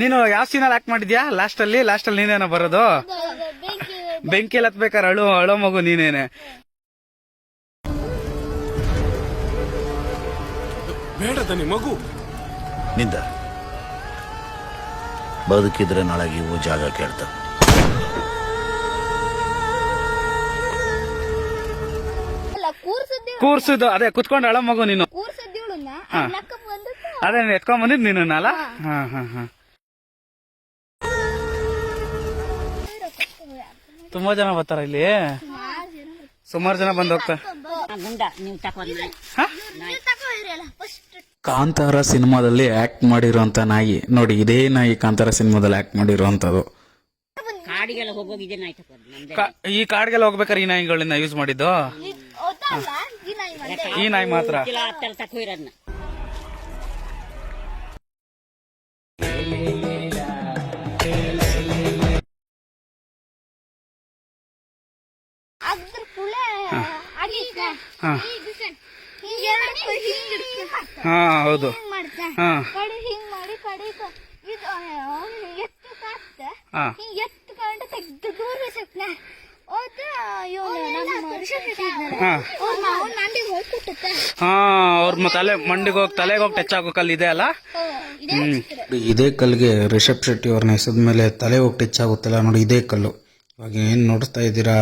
ನೀನು ಯಾವ ಸೀನಲ್ಲಿ ಆಕ್ಟ್ ಮಾಡಿದ್ಯಾ? ಲಾಸ್ಟ್ ಅಲ್ಲಿ? ಲಾಸ್ಟ್ ಅಲ್ಲಿ ನೀನೇನೋ ಬರೋದು? ಬೆಂಕಿ ಬೆಂಕಿಯಲ್ಲಿ ಹತ್ಬೇಕಾರೆ ಅಳು ಅಳೋ ಮಗು ನೀನೇನೆ. ಬೇಡ ದನಿ ಮಗು. ನಿಂದ. ಬದುಕಿದ್ರೆ ನಾಳೆ ಇವು ಜಾಗ ಕೇಳ್ತ. ಕೂರ್ಸದ್ದೇ ಕೂರ್ಸುದು ಅದೇ ಕುತ್ಕೊಂಡು ಅಳ ಮಗು ನೀನು. ಅದೇ ಎತ್ಕೊಂಡ್ ಬಂದಿದ್ ನೀನು ಅಲ್ಲ? ಹಾ ಹಾ ಹಾ. ತುಂಬಾ ಜನ ಬರ್ತಾರ ಇಲ್ಲಿ. ಸುಮಾರು ಜನ ಬಂದ ಹೋಗ್ತಾರೆ ಕಾಂತಾರ ಸಿನಿಮಾದಲ್ಲಿ ಆಕ್ಟ್ ಮಾಡಿರುವಂತ ನಾಯಿ. ನೋಡಿ ಇದೇ ನಾಯಿ ಕಾಂತಾರ ಸಿನಿಮಾದಲ್ಲಿ ಆಕ್ಟ್ ಮಾಡಿರುವಂತದ್ದು ಈ ಕಾಡ್ಗೆಲ್ಲ ಹೋಗ್ಬೇಕಾರೆ ಈ ನಾಯಿಗಳನ್ನ ಯೂಸ್ ಮಾಡಿದ್ದು? ಈ ನಾಯಿ ಈ ನಾಯಿ ಮಾತ್ರ ಹತ್ತೆಲ್ಲ ಮಂಡಿಗೆ ಹೋಗಿ ಕುಟ್ಟುತ್ತೆ ಹಾ ಅವ್ರ ತಲೆ ಮಂಡಿಗೆ ಹೋಗಿ ತಲೆಗೆ ಹೋಗಿ ಟಚ್ ಆಗೋ ಕಲ್ಲು ಇದೆ ಅಲ್ಲ? ಇದೇ ಕಲ್ಗೆ ರಿಷಬ್ ಶೆಟ್ಟಿ ಅವ್ರನ್ನ ಹೆಸದ ಮೇಲೆ ತಲೆ ಹೋಗಿ ಟಚ್ ಆಗುತ್ತಲ್ಲ ನೋಡಿ ಇದೇ ಕಲ್ಲು. ಇವಾಗ ಏನು ನೋಡ್ತಾ ಇದ್ದೀರಾ?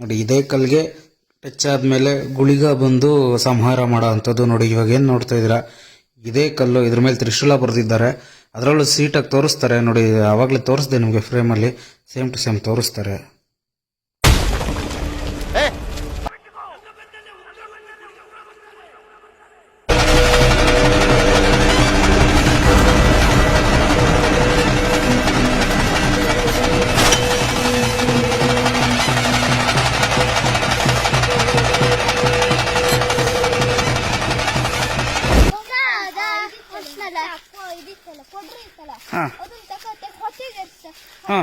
ನೋಡಿ, ಇದೇ ಕಲ್ಗೆ ಟಚ್ ಆದಮೇಲೆ ಗುಳಿಗ ಬಂದು ಸಂಹಾರ ಮಾಡೋ ಅಂಥದ್ದು ನೋಡಿ, ಇವಾಗ ಏನು ನೋಡ್ತಾ ಇದ್ದೀರಾ? ಇದೇ ಕಲ್ಲು ಇದ್ರ ಮೇಲೆ ತ್ರಿಶೂಲ ಬರೆದಿದ್ದಾರೆ. ಅದರಲ್ಲೂ ಸೀಟಾಗಿ ತೋರಿಸ್ತಾರೆ ನೋಡಿ, ಆವಾಗಲೇ ತೋರಿಸ್ದೆ ನಿಮಗೆ ಫ್ರೇಮಲ್ಲಿ ಸೇಮ್ ಟು ಸೇಮ್ ತೋರಿಸ್ತಾರೆ. ಇದಿತ್ತಲ್ಲ, ಕೊಡ್ರಿ ಇತ್ತಲ್ಲ, ಹಾ. ಅದನ್ನ ತಕೊತ್ತೆ, ಹಾ.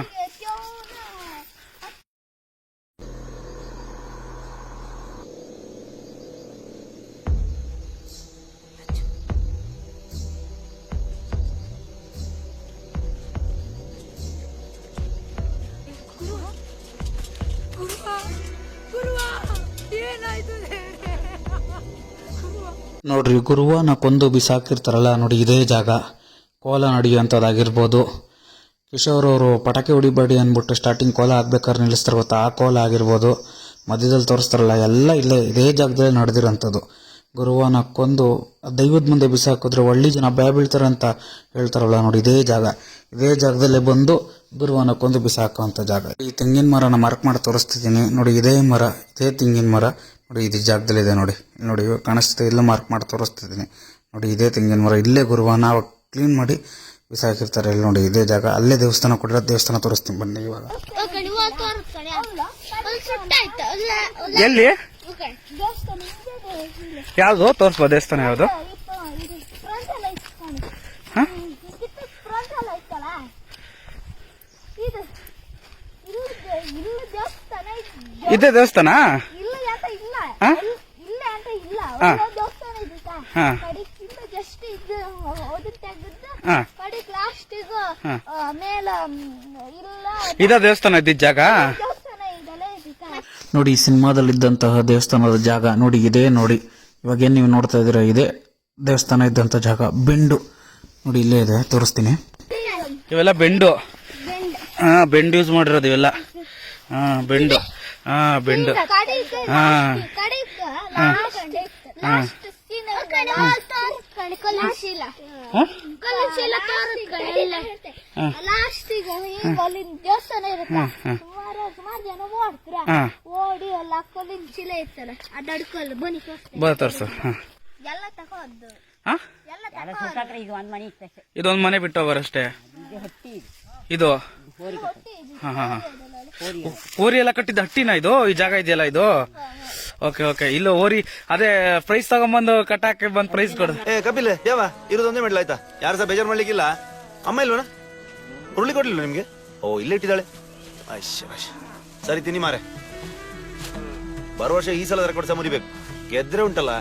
ನೋಡ್ರಿ ಗುರುವನ ಕೊಂದು ಬಿಸಾಕಿರ್ತಾರಲ್ಲ ನೋಡಿ ಇದೇ ಜಾಗ ಕೋಲ ನಡೆಯುವಂಥದ್ದಾಗಿರ್ಬೋದು ಕಿಶೋರ್ ಅವರು ಪಟಾಕಿ ಹೊಡಿಬೇಡಿ ಅಂದ್ಬಿಟ್ಟು ಸ್ಟಾರ್ಟಿಂಗ್ ಕೋಲ ಹಾಕ್ಬೇಕಾದ್ರೆ ನಿಲ್ಲಿಸ್ತಾರೆ ಗೊತ್ತಾ? ಆ ಕೋಲ ಆಗಿರ್ಬೋದು. ಮಧ್ಯದಲ್ಲಿ ತೋರಿಸ್ತಾರಲ್ಲ, ಎಲ್ಲ ಇಲ್ಲೇ, ಇದೇ ಜಾಗದಲ್ಲಿ ನಡೆದಿರೋಂಥದ್ದು. ಗುರುವನ ಕೊಂದು ದೈವದ ಮುಂದೆ ಬಿಸಾಕಿದ್ರೆ ಒಳ್ಳೆ ಜನ ಭಯ ಬೀಳ್ತಾರೆ ಅಂತ ಹೇಳ್ತಾರಲ್ಲ ನೋಡಿ, ಇದೇ ಜಾಗ. ಇದೇ ಜಾಗದಲ್ಲೇ ಬಂದು ಗುರುವನ ಕೊಂದು ಬಿಸಾಕುವಂಥ ಜಾಗ. ಈ ತೆಂಗಿನ ಮರನ ಮಾರ್ಕ್ ಮಾಡಿ ತೋರಿಸ್ತಿದ್ದೀನಿ. ನೋಡಿ, ಇದೇ ಮರ, ಇದೇ ತೆಂಗಿನ ಮರ. ನೋಡಿ, ಇದು ಜಾಗದಲ್ಲಿ ಇದೆ ನೋಡಿ. ನೋಡಿ, ಕಾಣಿಸ್ತಿದೆ, ಇಲ್ಲ ಮಾರ್ಕ್ ಮಾಡಿ ತೋರಿಸ್ತಿದ್ದೀನಿ. ನೋಡಿ, ಇದೇ ತೆಂಗಿನ ಮರ. ಇಲ್ಲೇ ಗುರುವನ ಕ್ಲೀನ್ ಮಾಡಿ ಬಿಸಾಕಿರ್ತಾರೆ. ಇಲ್ಲಿ ನೋಡಿ ಇದೇ ಜಾಗ. ಅಲ್ಲೇ ದೇವಸ್ಥಾನ ಕೊಟ್ಟಿರೋ ದೇವಸ್ಥಾನ ತೋರಿಸ್ತೀನಿ. ಬನ್ನಿ ಇವಾಗ. ಎಲ್ಲಿ? ಇದೆ. ಯಾವುದು? ತೋರಿಸ್ಬೋ ದೇವಸ್ಥಾನ ಯಾವುದು? ಇಪ್ಪ, ದೇವಸ್ಥಾನ? ಹಾ ಇಟ್ಕೊಂಡು. ಹಾ? ಹ್ಮ್, ಇದಕ್ಕೆ front ಎಲ್ಲ ಇತ್ತಲ್ಲ? ಇದು ಇಲ್ಲ ಇಲ್ಲ ದೇವಸ್ಥಾನ ಇದೆ. ಇದೇ ದೇವಸ್ಥಾನ ಇಲ್ಲ ಅಂತ ಇಲ್ಲ ಹಾ? ಇಲ್ಲ- ಇಲ್ಲ ಅಂತ ಇಲ್ಲ ಹಾ. ಒಳ್ಳೆ ದೇವಸ್ಥಾನ ಇದೆ ಸಾ. ಹಾ. ಕಡೆಗಿಂದ ಜಸ್ಟ್ ಇದು ಓದಿ ತೆಗೆದು ಹಾ. ಕಡೆಗ್ ಲಾಸ್ಟಿಗ ಹಾ. ಮೇಲ ಮ್, ಇಲ್ಲ ಇದೇ ದೇವಸ್ಥಾನ ಇದ್ದಿದ್ದ ಜಾಗ. ನೋಡಿ ಈ ಸಿನಿಮಾದಲ್ಲಿದ್ದಂತಹ ದೇವಸ್ಥಾನದ ಜಾಗ. ನೋಡಿ ಇದೇ ನೋಡಿ. ಇವಾಗ ಏನು ನೀವು ನೋಡ್ತಾ ಇದ್ದೀರಾ? ಇದೇ ದೇವಸ್ಥಾನ ಇದ್ದಂಥ ಜಾಗ. ಬೆಂಡು. ನೋಡಿ ಇಲ್ಲೇ ಇದೆ. ತೋರಿಸ್ತೀನಿ. ಇವೆಲ್ಲ ಬೆಂಡು. ಬೆಂಡ್. ಹಾ ಬೆಂಡು ಯೂಸ್ ಮಾಡಿರೋದು ಇವೆಲ್ಲ. ಹಾ ಬೆಂಡು. ಹಾ ಬೆಂಡು. ಹಾಂ. ಹಾ. ಕಡೆಗ್ ದೇವಸ್ಥಾನ ಇರುತ್ತೆ? ಸುಮಾರು ಸುಮಾರು ಜನ ಓಡ್ತಾರ? ಹಾ. ಓಡಿ ಎಲ್ಲ ಕಲ್ಲಿನ ಅಡ್ಡಾಡ್ಕಲ್ಲ ಬನ್ನಿ ಮನೆ ಇತ್ತಷ್ಟೇ. ಇದೊಂದು ಮನೆ ಬಿಟ್ಟು ಹೋಗೋರಷ್ಟೇ ಇದು? ಹಾ ಹಾ ಹಾ ಓರಿ ಎಲ್ಲ ಕಟ್ಟಿದ ಹಟ್ಟಿನ ಇದು? ಈ ಜಾಗ ಇದೆಯಲ್ಲ ಇದು? Okay okay. ಇಲ್ಲ ಓರಿ ಅದೇ ಪ್ರೈಸ್ ತಗೊಂಬಂದು ಕಟ್ಟಾಕಿ ಬಂದ್ ಪ್ರೈಸ್ ಕೊಡು. ಏ ಕಪಿಲ್ ಯಾವ? ಇರೋದೊಂದೇ ಮೆಡ್ಲ್ ಆಯ್ತಾ? ಯಾರು ಸಹ ಬೇಜಾರು ಮಾಡ್ಲಿಕ್ಕಿಲ್ಲ? ಅಮ್ಮ ಇಲ್ವಣ ಉರುಳಿ ಕೊಡ್ಲಿಲ್ಲ ನಿಮ್ಗೆ? ಓ ಇಲ್ಲೇ ಇಟ್ಟಿದ್ದಾಳೆ. ಸರಿ ತಿನ್ನಿ ಮಾರೆ. ಬರೋ ವರ್ಷ ಈ ಸಲ ಕೊಡ್ಸ ಮುರಿಬೇಕು. ಗೆದ್ರೆ ಉಂಟಲ್ಲ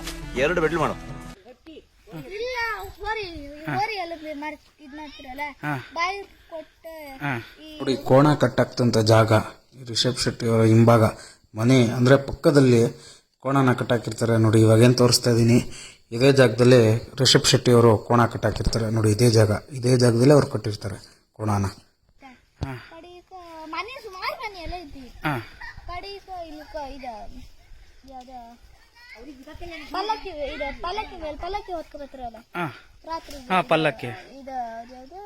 ಎರಡು ಬೆಡ್ಲು ಮಾಡು. ನೋಡಿ ಕೋಣ ಕಟ್ಟಾಕ್ತಂತ ಜಾಗ ರಿಷಬ್ ಶೆಟ್ಟಿ ಅವರ ಹಿಂಭಾಗ ಮನೆ ಅಂದರೆ ಪಕ್ಕದಲ್ಲಿ ಕೋಣನ ಕಟ್ಟಾಕಿರ್ತಾರೆ. ನೋಡಿ ಇವಾಗೇನು ತೋರಿಸ್ತಾ ಇದ್ದೀನಿ ಇದೇ ಜಾಗದಲ್ಲಿ ರಿಷಬ್ ಶೆಟ್ಟಿ ಅವರು ಕೋಣ ಕಟ್ಟಾಕಿರ್ತಾರೆ. ನೋಡಿ ಇದೇ ಜಾಗ ಇದೇ ಜಾಗದಲ್ಲಿ ಅವ್ರು ಕಟ್ಟಿರ್ತಾರೆ ಕೋಣನ. ಪಲ್ಲಕ್ಕಿ ಇದ ಪಲ್ಲಕ್ಕಿ ಮೇಲೆ ಪಲ್ಲಕ್ಕಿ ಹೊತ್ಕೊ ಬರ್ತಾರಲ್ಲ ರಾತ್ರಿ ಹಾ ಪಲ್ಲಕ್ಕಿ. ಇದು ಯಾವ್ದು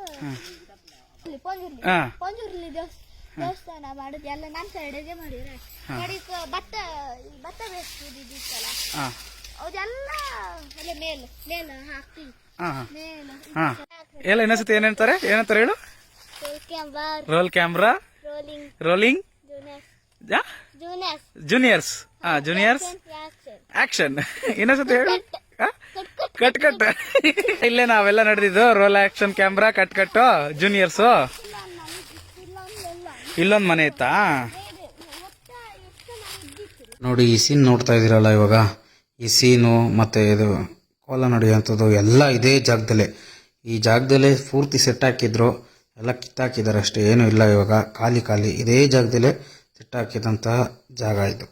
ಇಲ್ಲಿ ಪಂಜುರ್ಲಿ. ಪಂಜುರ್ಲಿ ದೇವಸ್ ದೇವಸ್ಥಾನ ಮಾಡುದು. ಎಲ್ಲ ನಮ್ಮ ಸೈಡಿಗೆ ಮಾಡಿದ್ರೆ ಕಡೀಕ ಭತ್ತ ಭತ್ತ ಬೇಯಿಸ್ತಿದ್ದಿತ್ತಲ್ಲ ಅದೆಲ್ಲ ಅಲ್ಲೇ ಮೇಲ್. ಮೇಲೆ? ಹಾಕ್ತೀವಿ. ಮೇಲೆ? ಹಾ. ಎಲ್ಲ ಇನ್ನೊಂದ್ಸತಿ ಏನಂತಾರೆ ಏನಂತಾರೆ ಹೇಳು? Roll camera rolling juniors juniors juniors ಹಾ ಜೂನಿಯರ್ಸ್ ಆಕ್ಷನ್ ಇನ್ನೊಂದ್ಸತಿ ಹೇಳು? Cut cut. ಇಲ್ಲೇ ನಾವೆಲ್ಲ ನಡೆದಿದ್ದು roll action camera cut cut juniors ಇಲ್ಲೊಂದ್ ಮನೆ ಇತ್ತಾ? ನೋಡಿ, ಈ ಸೀನ್ ನೋಡ್ತಾ ಇದ್ದೀರಲ್ಲ ಇವಾಗ? ಈ ಸೀನು ಮತ್ತು ಇದು ಕೋಲ ನಡೆಯುವಂಥದ್ದು ಎಲ್ಲ ಇದೇ ಜಾಗದಲ್ಲೇ. ಈ ಜಾಗದಲ್ಲೇ ಪೂರ್ತಿ ಸೆಟ್ ಹಾಕಿದ್ರು, ಎಲ್ಲ ಕಿತ್ತಾಕಿದ್ದಾರೆ ಅಷ್ಟೇ, ಏನೂ ಇಲ್ಲ ಇವಾಗ. ಖಾಲಿ ಖಾಲಿ, ಇದೇ ಜಾಗದಲ್ಲೇ ಸೆಟ್ ಹಾಕಿದಂತಹ ಜಾಗ ಇದು.